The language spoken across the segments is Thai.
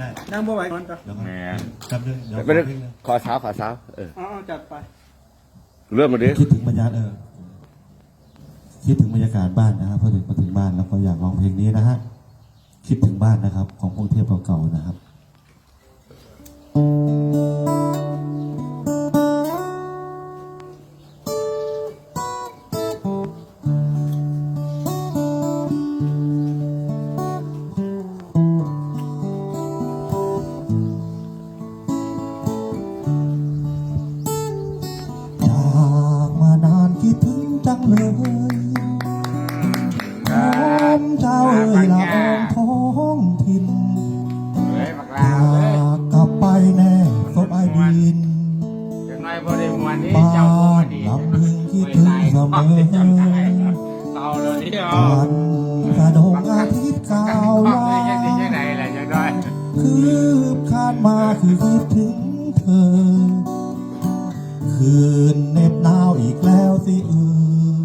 ได้นั่งบ่ไหวก่อนต่อเดี๋ยวก่อนแมนแป๊บนึงเดี๋ยวไม่ได้ขอเพลงหนึ่งขอเช้าขอเช้าเอออ๋อจัดไป เริ่มมาดิคิดถึงบรรยากาศเออคิดถึงบรรยากาศบ้านนะครับพอถึงมาถึงบ้านแล้วก็อยากร้องเพลงนี้นะฮะคิดถึงบ้านนะครับ ของพวกเทพเก่าๆนะครับ แน่ศพไอายดินจังน้อยบ่ได้มวนนี่บ้าเจ้าบ่นดีลำพึงคิดถึงเสมอเต่าเลยนี่เหรอวันกระดงอาทิตย์กาวข้อลาเลยยังสิจังไหนล่ะจังน้อยคืบคานมาคือคิดถึงเธอ คืนเหน็บหนาวอีกแล้วสิเออ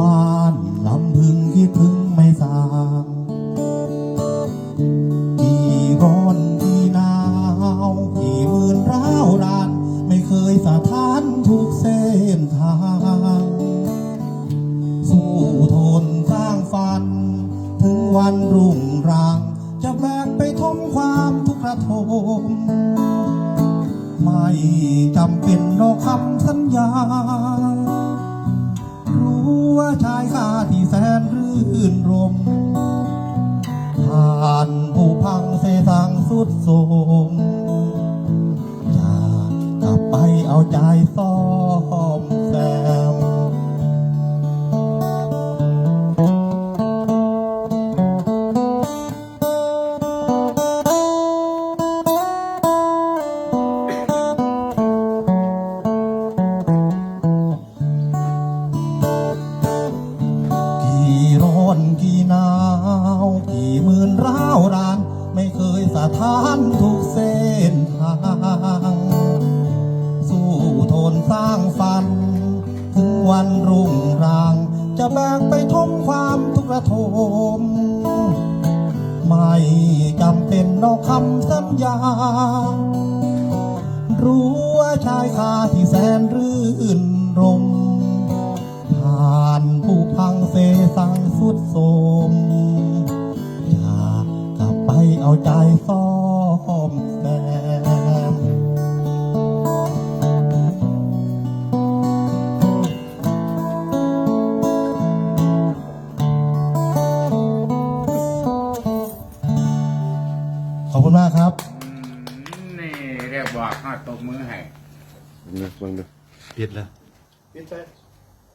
บ้านลำพึงคิดถึงไม่สาง นทาง สู้ทนสร้างฝัน ถึงวันรุ่งราง จะแบกไปทมความทุกข์ระทม ไม่จำเป็นรอคำสัญญา รู้ว่าชายคาที่แสนรื่นรม ผ่านผู้พังเสสังสุดโทมอยากกลับไปเอาใจซ่อ สะท้านทุกเส้นทาง สู้ทนสร้างฝัน ถึงวันรุ่งราง จะแบกไปทมความทุกข์ระทม ไม่จำเป็นนอกคำสัญญา รู้ว่าชายคาที่แสนรื่นรมผ่านผู้พังเสสังสุดโท ใจซ่อมแซมขอบคุณมากครับอืมนี่เรียกบอกฮอดตบมือให้มึงดูมึงดูปิดเลยปิดไป